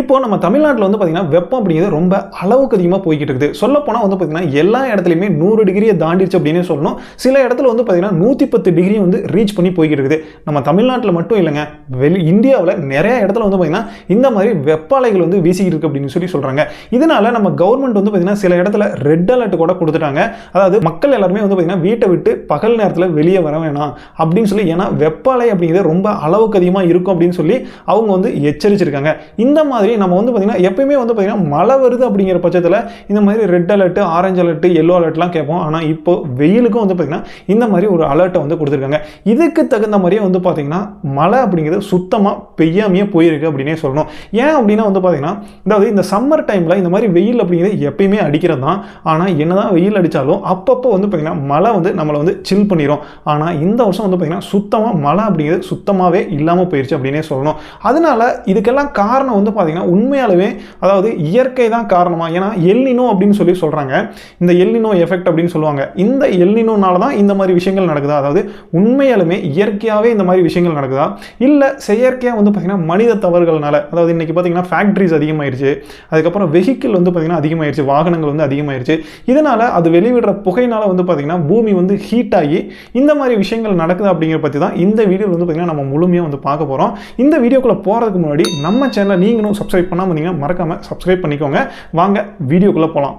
இப்போ நம்ம தமிழ்நாட்டில் வந்து பார்த்தீங்கன்னா வெப்பம் அப்படிங்கிறது ரொம்ப அளவுக்கு அதிகமாக போய்கிட்டு இருக்குது. சொல்லப்போனால் வந்து பார்த்தீங்கன்னா எல்லா இடத்துலையுமே நூறு டிகிரியை தாண்டிடுச்சு அப்படின்னு சொல்லணும். சில இடத்துல வந்து பார்த்தீங்கன்னா நூற்றி பத்து டிகிரி வந்து ரீச் பண்ணி போய்கிட்டு இருக்குது. நம்ம தமிழ்நாட்டில் மட்டும் இல்லைங்க வெளி இந்தியாவில் நிறைய இடத்துல வந்து பார்த்தீங்கன்னா இந்த மாதிரி வெப்ப அலைகள் வந்து வீசிக்கிட்டு இருக்கு அப்படின்னு சொல்லி சொல்கிறாங்க இதனால நம்ம கவர்மெண்ட் வந்து பார்த்தீங்கன்னா சில இடத்துல ரெட் அலர்ட் கூட கொடுத்துட்டாங்க. அதாவது மக்கள் எல்லாருமே வந்து பார்த்தீங்கன்னா வீட்டை விட்டு பகல் நேரத்தில் வெளியே வர வேணாம் அப்படின்னு சொல்லி ஏன்னா வெப்ப அலை அப்படிங்கிறது ரொம்ப அளவுக்கு அதிகமாக இருக்கும் அப்படின்னு சொல்லி அவங்க வந்து எச்சரிச்சிருக்காங்க. இந்த மாதிரி நம்ம வந்து பார்த்தீங்கன்னா எப்பயுமே வந்து பார்த்திங்கன்னா மழை வருது அப்படிங்கிற பட்சத்தில் இந்த மாதிரி red alert orange alert yellow அலர்ட்லாம் கேட்போம். ஆனால் இப்போ வெயிலுக்கும் வந்து பார்த்திங்கன்னா இந்த மாதிரி ஒரு அலர்ட்டை வந்து கொடுத்துருக்காங்க. இதுக்கு தகுந்த மாதிரியே வந்து பார்த்தீங்கன்னா மழை அப்படிங்கிறது சுத்தமாக பெய்யாமையே போயிருக்கு அப்படின்னே சொல்லணும். ஏன் அப்படின்னா வந்து பார்த்தீங்கன்னா அதாவது இந்த சம்மர் டைமில் இந்த மாதிரி வெயில் அப்படிங்கிறது எப்பயுமே அடிக்கிறது தான். ஆனால் என்னதான் வெயில் அடித்தாலும் அப்பப்போ வந்து பார்த்திங்கன்னா மழை வந்து நம்மளை வந்து சில் பண்ணிடும் ஆனால் இந்த வருஷம் வந்து பார்த்திங்கன்னா சுத்தமாக மழை அப்படிங்கிறது சுத்தமாகவே இல்லாமல் போயிடுச்சு அப்படின்னே சொல்லணும். அதனால இதுக்கெல்லாம் காரணம் வந்து பார்த்தீங்கன்னா உண்மையாலுமே அதாவது இயற்கை தான் காரணமாக ஏன்னா எல்லினோ அப்படின்னு சொல்லி சொல்கிறாங்க இந்த எல்லினோ எஃபெக்ட் அப்படின்னு சொல்லுவாங்க. இந்த எல்லினோனால தான் இந்த மாதிரி விஷயங்கள் நடக்குதா? அதாவது உண்மையாலுமே இயற்கையாகவே இந்த மாதிரி விஷயங்கள் நடக்குதா? இல்லை செயற்கையாக வந்து பார்த்தீங்கன்னா மனித தவறுகள்னால அதாவது இன்னைக்கு பார்த்தீங்கன்னா ஃபேக்ட்ரிஸ் அதிகமாயிருச்சு. அதுக்கப்புறம் வெஹிக்கிள் வந்து பார்த்தீங்கன்னா அதிகமாயிருச்சு. வாகனங்கள் வந்து அதிகமாயிருச்சு. இதனால் அது வெளிவிடுற புகையினால வந்து பார்த்தீங்கன்னா பூமி வந்து ஹீட் ஆகி இந்த மாதிரி விஷயங்கள் நடக்குது அப்படிங்கிற பற்றி தான் இந்த வீடியோவில் வந்து பார்த்தீங்கன்னா நம்ம முழுமையாக வந்து பார்க்க போகிறோம் இந்த வீடியோக்குள்ளே போகிறதுக்கு முன்னாடி நம்ம சேனலை நீங்களும் சப்ஸ்கிரைப் பண்ணாமல் இருந்தீங்கன்னா மறக்காமல் சப்ஸ்கிரைப் பண்ணிக்கோங்க. வாங்க வீடியோக்குள்ளே போகலாம்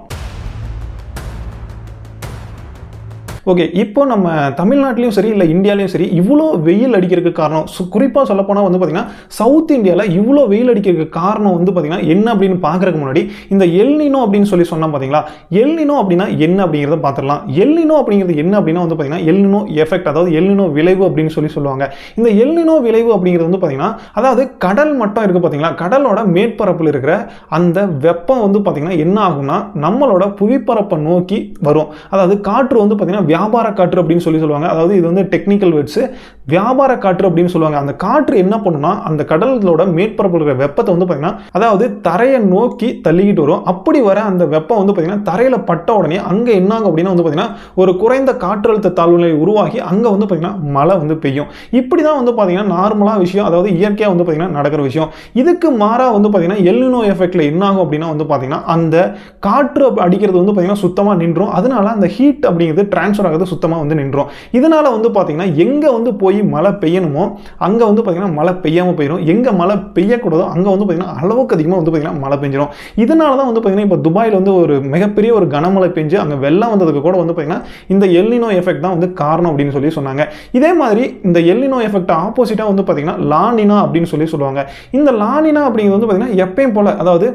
ஓகே இப்போ நம்ம தமிழ்நாட்டிலையும் சரி இல்லை இந்தியாலையும் சரி இவ்வளோ வெயில் அடிக்கிறதுக்கு காரணம் குறிப்பாக சொல்லப்போனால் வந்து பார்த்திங்கன்னா சவுத் இந்தியாவில் இவ்வளோ வெயில் அடிக்கிறதுக்கு காரணம் வந்து பார்த்திங்கன்னா என்ன அப்படின்னு பார்க்குறதுக்கு முன்னாடி இந்த எல்னினோ அப்படின்னு சொல்லி சொன்னால் பார்த்தீங்களா எல்னினோ அப்படின்னா என்ன அப்படிங்கிறத பார்த்துடலாம் எல்னினோ அப்படிங்கிறது என்ன அப்படின்னா வந்து பார்த்திங்கன்னா எல்னினோ எஃபெக்ட் அதாவது எல்னினோ விளைவு அப்படின்னு சொல்லி சொல்லுவாங்க. இந்த எல்னினோ விளைவு அப்படிங்கிறது வந்து பார்த்திங்கன்னா அதாவது கடல் மட்டும் இருக்குது பார்த்தீங்களா கடலோட மேற்பரப்பில் இருக்கிற அந்த வெப்பம் வந்து பார்த்திங்கன்னா என்ன ஆகும்னா நம்மளோட புவிப்பரப்பை நோக்கி வரும். அதாவது காற்று வந்து பார்த்திங்கன்னா வியாபார காற்று அப்படின்னு சொல்லி சொல்லுவாங்க. அதாவது இது வந்து டெக்னிக்கல் வேர்ட்ஸு வியாபார காற்று அப்படின்னு சொல்லுவாங்க அந்த காற்று என்ன பண்ணுன்னா அந்த கடலோட மேற்பரப்பில் இருக்கிற வெப்பத்தை வந்து பார்த்திங்கன்னா அதாவது தரையை நோக்கி தள்ளிக்கிட்டு வரும் அப்படி வர அந்த வெப்பம் வந்து பார்த்திங்கன்னா தரையில் பட்ட உடனே அங்கே என்ன ஆகும் அப்படின்னா வந்து பார்த்திங்கன்னா ஒரு குறைந்த காற்றழுத்த தாழ்வுநிலை உருவாகி அங்கே வந்து பார்த்திங்கன்னா மழை வந்து பெய்யும் இப்படி தான் வந்து பார்த்திங்கன்னா நார்மலாக விஷயம் அதாவது இயற்கையாக வந்து பார்த்திங்கன்னா நடக்கிற விஷயம் இதுக்கு மாறாக வந்து பார்த்தீங்கன்னா எல்லினோ எஃபெக்டில் என்ன ஆகும் அப்படின்னா வந்து பார்த்திங்கன்னா அந்த காற்று அடிக்கிறது வந்து பார்த்திங்கன்னா சுத்தமாக நின்றும் அதனால அந்த ஹீட் அப்படிங்கிறது டிரான்ஸ்ஃபர் ஆகிறது சுத்தமாக வந்து நின்றும் இதனால் வந்து பார்த்தீங்கன்னா எங்கே வந்து போய் மழை பெய்யணுமோ அங்கே வந்து பார்த்தீங்கன்னா மழை பெய்யாமல் போயிடும் எங்கே மழை பெய்யக்கூடாதோ அங்கே வந்து பார்த்திங்கன்னா அளவுக்கு அதிகமாக வந்து பார்த்தீங்கன்னா மழை பெஞ்சிடும் இதனால தான் வந்து பார்த்திங்கன்னா இப்போ துபாயில் வந்து ஒரு மிகப்பெரிய ஒரு கனமழை பெஞ்சு அங்கே வெள்ளம் வந்ததுக்கு கூட வந்து பார்த்திங்கன்னா இந்த எல்லினோ எஃபெக்ட் தான் வந்து காரணம் அப்படின்னு சொல்லி சொன்னாங்க. இதே மாதிரி இந்த எல்லினோ எஃபெக்ட் ஆப்போசிட்டாக வந்து பார்த்தீங்கன்னா லானினா அப்படின்னு சொல்லி சொல்லுவாங்க. இந்த லானினா அப்படிங்கிறது வந்து பார்த்திங்கன்னா எப்பயும் போல் அதாவது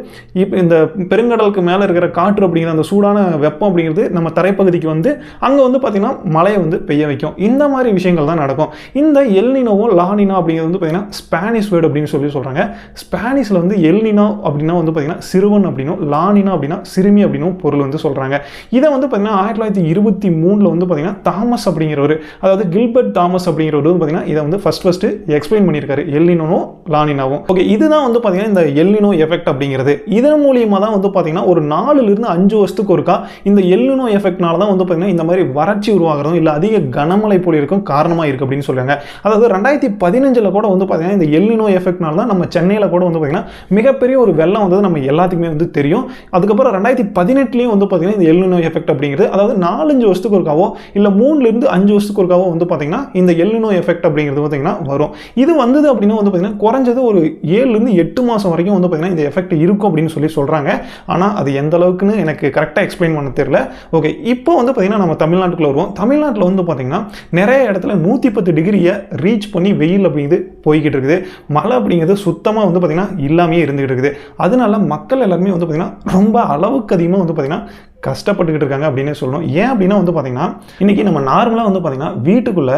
இப்போ இந்த பெருங்கடலுக்கு மேலே இருக்கிற காற்று அப்படிங்கிற அந்த சூடான வெப்பம் அப்படிங்கிறது நம்ம தரைப்பகுதிக்கு வந்து அங்கே வந்து பார்த்தீங்கன்னா மழையை வந்து பெய்ய வைக்கும். இந்த மாதிரி விஷயங்கள் தான் நடக்கும். இந்த எல்னினோவும் லானினோ அப்படிங்கிறது வந்து பார்த்தீங்கன்னா ஸ்பானிஷ் வேர்டு அப்படின்னு சொல்லி சொல்கிறாங்க ஸ்பானிஷில் வந்து எல்னினோ அப்படின்னா வந்து பார்த்தீங்கன்னா சிறுவன் அப்படின்னும் லானினா அப்படின்னா சிறுமி அப்படின்னும் பொருள் வந்து சொல்கிறாங்க இதை வந்து பார்த்தீங்கன்னா ஆயிரத்தி தொள்ளாயிரத்தி இருபத்தி மூணில் வந்து பார்த்தீங்கன்னா தாமஸ் அப்படிங்கிறவர் அதாவது கில்பர்ட் தாமஸ் அப்படிங்கிறவர் வந்து பார்த்தீங்கன்னா இதை வந்து ஃபஸ்ட் ஃபஸ்ட்டு எக்ஸ்பிளைன் பண்ணியிருக்காரு. எல்னினோவும் லானினாவும். ஓகே இதுதான் வந்து பார்த்தீங்கன்னா இந்த எல்லினோ எஃபெக்ட் அப்படிங்கிறது. இதன் மூலியமாக தான் வந்து பார்த்தீங்கன்னா ஒரு நாலுலேருந்து அஞ்சு வருஷத்துக்கு ஒருக்கா இந்த எல்லினோ எஃபெக்ட்னால தான் வந்து பார்த்தீங்கன்னா இந்த மாதிரி வறட்சி உருவாகிறதும் இல்லை அதிக கனமழை பொழியிருக்கும் காரணமாக இருக்குது அப்படின்னு சொல்லுவாங்க அதாவது ரெண்டாயிரத்தி பதினஞ்சில் கூட வந்து பார்த்தீங்கன்னா இந்த எல்லினோ எஃபெக்ட்னால தான் நம்ம சென்னையில் கூட வந்து பார்த்தீங்கன்னா மிகப்பெரிய ஒரு வெள்ளம் வந்தது நம்ம எல்லாத்துக்குமே வந்து தெரியும். அதுக்கப்புறம் ரெண்டாயிரத்தி பதினெட்டுலேயும் வந்து பார்த்தீங்கன்னா இந்த எல்லினோ எஃபெக்ட் அப்படிங்கிறது அதாவது நாலஞ்சு வருஷத்துக்கு ஒருக்காவோ இல்லை மூணுலேருந்து அஞ்சு வருஷத்துக்கு ஒருக்காவோ வந்து பார்த்தீங்கன்னா இந்த எல்லினோ எஃபெக்ட் அப்படிங்கிறது பார்த்தீங்கன்னா வரும். இது வந்தது அப்படின்னா வந்து பார்த்தீங்கன்னா குறைஞ்சது ஒரு ஏழுலேருந்து எட்டு மாதம் வரைக்கும் வந்து பார்த்தீங்கன்னா இந்த எஃபெக்ட் இருக்கும் அப்படின்னு சொல்லி சொல்கிறாங்க ஆனால் அது எந்த அளவுக்குன்னு எனக்கு கரெக்டாக எக்ஸ்பிளைன் பண்ண தெரியல. ஓகே இப்போ வந்து பார்த்திங்கன்னா நம்ம தமிழ்நாட்டுக்குள்ள வருவோம். தமிழ்நாட்டில் வந்து பார்த்திங்கன்னா நிறைய இடத்துல நூற்றி பத்து டிகிரியை ரீச் பண்ணி வெயில் அப்படிங்கிறது போய்கிட்டு இருக்குது. மழை அப்படிங்கிறது சுத்தமாக வந்து பார்த்திங்கன்னா இல்லாமையே இருந்துகிட்டு இருக்குது. அதனால மக்கள் எல்லாருமே வந்து பார்த்திங்கன்னா ரொம்ப அளவுக்கு அதிகமாக வந்து பார்த்திங்கன்னா கஷ்டப்பட்டுக்கிட்டு இருக்காங்க அப்படின்னே சொல்லணும். ஏன் அப்படின்னா வந்து பார்த்திங்கன்னா இன்றைக்கி நம்ம நார்மலாக வந்து பார்த்திங்கன்னா வீட்டுக்குள்ளே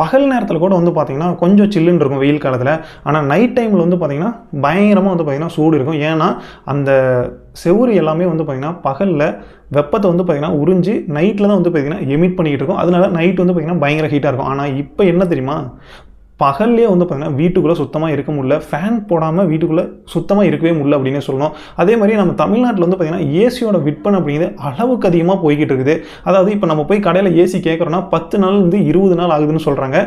பகல் நேரத்தில் கூட வந்து பார்த்திங்கன்னா கொஞ்சம் சில்லுன்னு இருக்கும் வெயில் காலத்தில். ஆனால் நைட் டைமில் வந்து பார்த்திங்கன்னா பயங்கரமாக வந்து பார்த்திங்கன்னா சூடு இருக்கும். ஏன்னா அந்த செவுறு எல்லாமே வந்து பார்த்திங்கன்னா பகலில் வெப்பத்தை வந்து பார்த்திங்கன்னா உறிஞ்சி நைட்டில் தான் வந்து பார்த்திங்கன்னா எமிட் பண்ணிக்கிட்டு இருக்கும். அதனால நைட் வந்து பார்த்திங்கன்னா பயங்கர ஹீட்டாக இருக்கும். ஆனால் இப்போ என்ன தெரியுமா? பகல்லே வந்து பார்த்தீங்கன்னா வீட்டுக்குள்ளே சுத்தமாக இருக்க முடியல. ஃபேன் போடாமல் வீட்டுக்குள்ளே சுத்தமாக இருக்கவே முடியல அப்படின்னு சொல்லணும். அதே மாதிரி நம்ம தமிழ்நாட்டில் வந்து பார்த்திங்கன்னா ஏசியோட விற்பனை அப்படிங்கிறது அளவுக்கு அதிகமாக போய்கிட்டு இருக்குது. அதாவது இப்போ நம்ம போய் கடையில் ஏசி கேட்குறோன்னா பத்து நாள் வந்து இருபது நாள் ஆகுதுன்னு சொல்கிறாங்க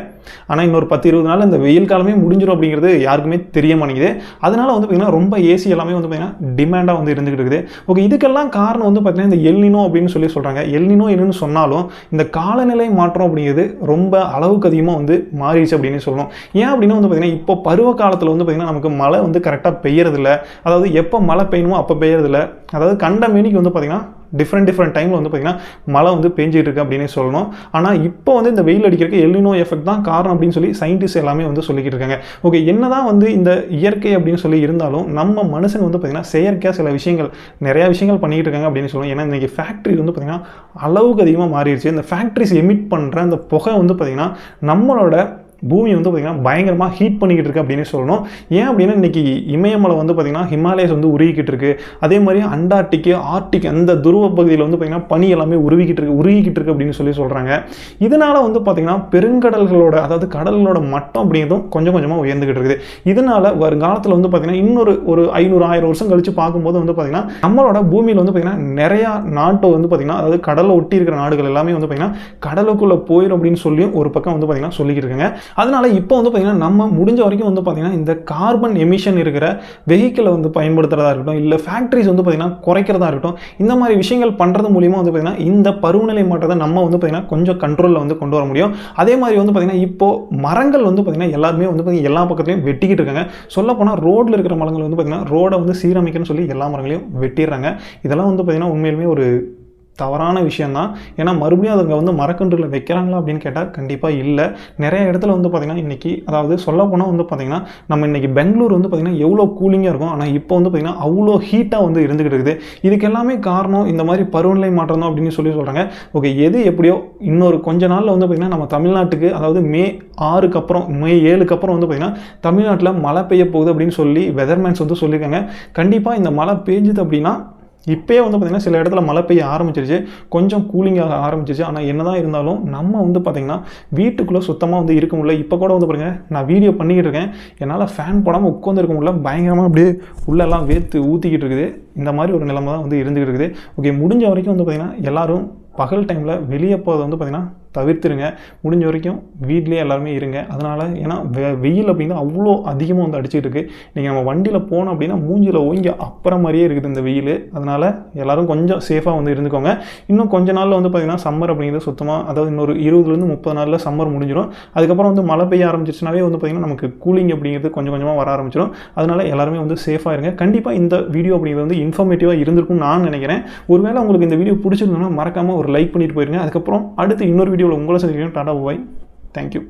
ஆனால் இன்னொரு பத்து இருபது நாள் இந்த வெயில் காலமே முடிஞ்சிடும் அப்படிங்கிறது யாருக்குமே தெரிய மாட்டேங்குது. அதனால் வந்து பார்த்தீங்கன்னா ரொம்ப ஏசி எல்லாமே வந்து பார்த்திங்கன்னா டிமாண்டாக வந்து இருந்துகிட்டு இருக்குது. ஓகே இதுக்கெல்லாம் காரணம் வந்து பார்த்திங்கன்னா இந்த எல்னினோ அப்படின்னு சொல்லி சொல்கிறாங்க எல்னினோ என்னன்னு சொன்னாலும் இந்த காலநிலை மாற்றம் அப்படிங்கிறது ரொம்ப அளவுக்கு அதிகமாக வந்து மாறிடுச்சு அப்படின்னு சொல்லணும். ஏன் அப்படின்னா வந்து பார்த்திங்கன்னா இப்போ பருவ காலத்தில் வந்து பார்த்தீங்கன்னா நமக்கு மழை வந்து கரெக்டாக பெய்யறதில்ல. அதாவது எப்போ மழை பெய்யணுமோ அப்போ பெய்யறதில்ல. அதாவது கண்ட மேனிக்கு வந்து பார்த்தீங்கன்னா டிஃப்ரெண்ட் டிஃப்ரெண்ட் டைமில் வந்து பார்த்திங்கன்னா மழை வந்து பெஞ்சிட்டு இருக்கு அப்படின்னே சொல்லணும். ஆனால் இப்போ வந்து இந்த வெயில் அடிக்கிறதுக்கு எல்லினோ எஃபெக்ட் தான் காரணம் அப்படின்னு சொல்லி சயின்டிஸ்ட் எல்லாமே வந்து சொல்லிக்கிட்டு இருக்காங்க. ஓகே என்னதான் வந்து இந்த இயற்கை அப்படின்னு சொல்லி இருந்தாலும் நம்ம மனுஷன் வந்து பார்த்திங்கன்னா செயற்கையாக சில விஷயங்கள் நிறையா விஷயங்கள் பண்ணிக்கிட்டு இருக்காங்க அப்படின்னு சொல்லணும். ஏன்னா இன்றைக்கி ஃபேக்ட்ரி வந்து பார்த்திங்கன்னா அளவுக்கு அதிகமாக மாறிடுச்சு. இந்த ஃபேக்ட்ரிஸ் எமிட் பண்ணுற அந்த புகை வந்து பார்த்திங்கன்னா நம்மளோட பூமி வந்து பார்த்திங்கன்னா பயங்கரமாக ஹீட் பண்ணிக்கிட்டு இருக்கு அப்படின்னு சொல்லணும். ஏன் அப்படின்னா இன்றைக்கி இமயமலை வந்து பார்த்திங்கன்னா ஹிமாலயஸ் வந்து உருகிக்கிட்டு இருக்கு. அதே மாதிரி அண்டார்டிக் ஆர்டிக் அந்த துருவ பகுதியில் வந்து பார்த்திங்கன்னா பனி எல்லாமே உருவிக்கிட்டு இருக்கு உருகிக்கிட்டு இருக்கு அப்படின்னு சொல்லி சொல்கிறாங்க இதனால் வந்து பார்த்திங்கன்னா பெருங்கடல்களோட அதாவது கடல்களோட மட்டம் அப்படிங்கிறதும் கொஞ்சம் கொஞ்சமாக உயர்ந்துக்கிட்டு இருக்குது. இதனால் வருங்காலத்தில் வந்து பார்த்திங்கன்னா இன்னொரு ஒரு ஐநூறு ஆயிரம் வருஷம் கழித்து பார்க்கும்போது வந்து பார்த்திங்கன்னா நம்மளோட பூமியில் வந்து பார்த்திங்கன்னா நிறையா நாட்டை வந்து பார்த்திங்கன்னா அதாவது கடலை ஒட்டி இருக்கிற நாடுகள் எல்லாமே வந்து பார்த்திங்கன்னா கடலுக்குள்ளே போயிடும் அப்படின்னு சொல்லியும் ஒரு பக்கம் வந்து பார்த்திங்கன்னா சொல்லிக்கிட்டு இருக்காங்க. அதனால இப்போ வந்து பார்த்திங்கன்னா நம்ம முடிஞ்ச வரைக்கும் வந்து பார்த்திங்கன்னா இந்த கார்பன் எமிஷன் இருக்கிற வெஹிக்கிளை வந்து பயன்படுத்துகிறதா இருக்கட்டும் இல்லை ஃபேக்ட்ரிஸ் வந்து பார்த்திங்கன்னா குறைக்கிறதா இருக்கட்டும் இந்த மாதிரி விஷயங்கள் பண்ணுறது மூலியமாக வந்து பார்த்திங்கன்னா இந்த பருவநிலை மாற்றத்தை நம்ம வந்து பார்த்திங்கன்னா கொஞ்சம் கண்ட்ரோலில் வந்து கொண்டு வர முடியும் அதே மாதிரி வந்து பார்த்திங்கன்னா இப்போது மரங்கள் வந்து பார்த்திங்கன்னா எல்லாருமே வந்து பார்த்திங்கன்னா எல்லா பக்கத்துலையும் வெட்டிக்கிட்டு இருக்காங்க சொல்லப்போனால் ரோட்டில் இருக்கிற மரங்கள் வந்து பார்த்திங்கன்னா ரோடை வந்து சீரமைக்கணும்னு சொல்லி எல்லா மரங்களையும் வெட்டிடுறாங்க இதெல்லாம் வந்து பார்த்திங்கன்னா உண்மையிலுமே ஒரு தவறான விஷயந்தான் ஏன்னா மறுபடியும் அதுங்க வந்து மரக்கன்றுகளில் வைக்கிறாங்களா அப்படின்னு கேட்டால் கண்டிப்பாக இல்லை. நிறைய இடத்துல வந்து பார்த்திங்கன்னா இன்றைக்கி அதாவது சொல்லப்போனால் வந்து பார்த்திங்கன்னா நம்ம இன்றைக்கி பெங்களூர் வந்து பார்த்திங்கன்னா எவ்வளோ கூலிங்காக இருக்கும். ஆனால் இப்போ வந்து பார்த்திங்கன்னா அவ்வளோ ஹீட்டாக வந்து இருந்துகிட்டு இருக்குது. இதுக்கு எல்லாமே காரணம் இந்த மாதிரி பருவநிலை மாற்றம் தான் அப்படின்னு சொல்லி சொல்கிறாங்க ஓகே எது எப்படியோ இன்னொரு கொஞ்ச நாளில் வந்து பார்த்திங்கன்னா நம்ம தமிழ்நாட்டுக்கு அதாவது மே ஆறுக்கு அப்புறம் மே ஏழுக்கு அப்புறம் வந்து பார்த்திங்கன்னா தமிழ்நாட்டில் மழை பெய்ய போகுது அப்படின்னு சொல்லி வெதர்மேன்ஸ் வந்து சொல்லியிருக்காங்க. கண்டிப்பாக இந்த மழை பெஞ்சுது அப்படின்னா இப்போயே வந்து பார்த்திங்கன்னா சில இடத்துல மழை பெய்ய ஆரம்பிச்சிருச்சு. கொஞ்சம் கூலிங்காக ஆரம்பிச்சிருச்சு. ஆனால் என்ன தான் இருந்தாலும் நம்ம வந்து பார்த்திங்கன்னா வீட்டுக்குள்ளே சுத்தமாக வந்து இருக்க முடியல. இப்போ கூட வந்து பாருங்க நான் வீடியோ பண்ணிக்கிட்டு இருக்கேன். என்னால் ஃபேன் போடாமல் உட்காந்து இருக்க முடியல. பயங்கரமாக அப்படியே உள்ளெல்லாம் வேர்த்து ஊற்றிக்கிட்டு இருக்குது. இந்த மாதிரி ஒரு நிலைமை தான் வந்து இருந்துகிட்டு இருக்குது. ஓகே முடிஞ்ச வரைக்கும் வந்து பார்த்திங்கன்னா எல்லாரும் பகல் டைமில் வெளியே போகிறது வந்து பார்த்திங்கன்னா தவிர்த்துருங்க. முடிஞ்ச வரைக்கும் வீட்லேயே எல்லாருமே இருங்க. அதனால் ஏன்னா வெ வெயில் அப்படின்னா அவ்வளோ அதிகமாக வந்து அடிச்சிட்டு இருக்கு நீங்கள் நம்ம வண்டியில் போனோம் அப்படின்னா மூஞ்சியில் ஓங்கி அப்புறம் மாதிரியே இருக்குது இந்த வெயில். அதனால் எல்லாரும் கொஞ்சம் சேஃபாக வந்து இருந்துக்கோங்க. இன்னும் கொஞ்ச நாளில் வந்து பார்த்திங்கன்னா சம்மர் அப்படிங்கிறது சுத்தமாக அதாவது இன்னொரு இருபதுலேருந்து முப்பது நாளில் சம்மர் முடிஞ்சிடும் அதுக்கப்புறம் வந்து மழை பெய்ய ஆரம்பிச்சிச்சுனாவே வந்து பார்த்திங்கன்னா நமக்கு கூலிங் அப்படிங்கிறது கொஞ்சம் கொஞ்சமாக வர ஆரம்பிச்சிடும் அதனால் எல்லாருமே வந்து சேஃபாக இருங்க. கண்டிப்பாக இந்த வீடியோ அப்படிங்கிறது வந்து இன்ஃபர்மேட்டிவாக இருந்திருக்கும்னு நான் நினைக்கிறேன். ஒருவேளை உங்களுக்கு இந்த வீடியோ பிடிச்சிருந்தோம்னா மறக்காமல் ஒரு லைக் பண்ணிட்டு போயிருங்க. அதுக்கப்புறம் அடுத்து இன்னொரு வீடியோவில் உங்களை சந்திக்கிறேன். Tata bye thank you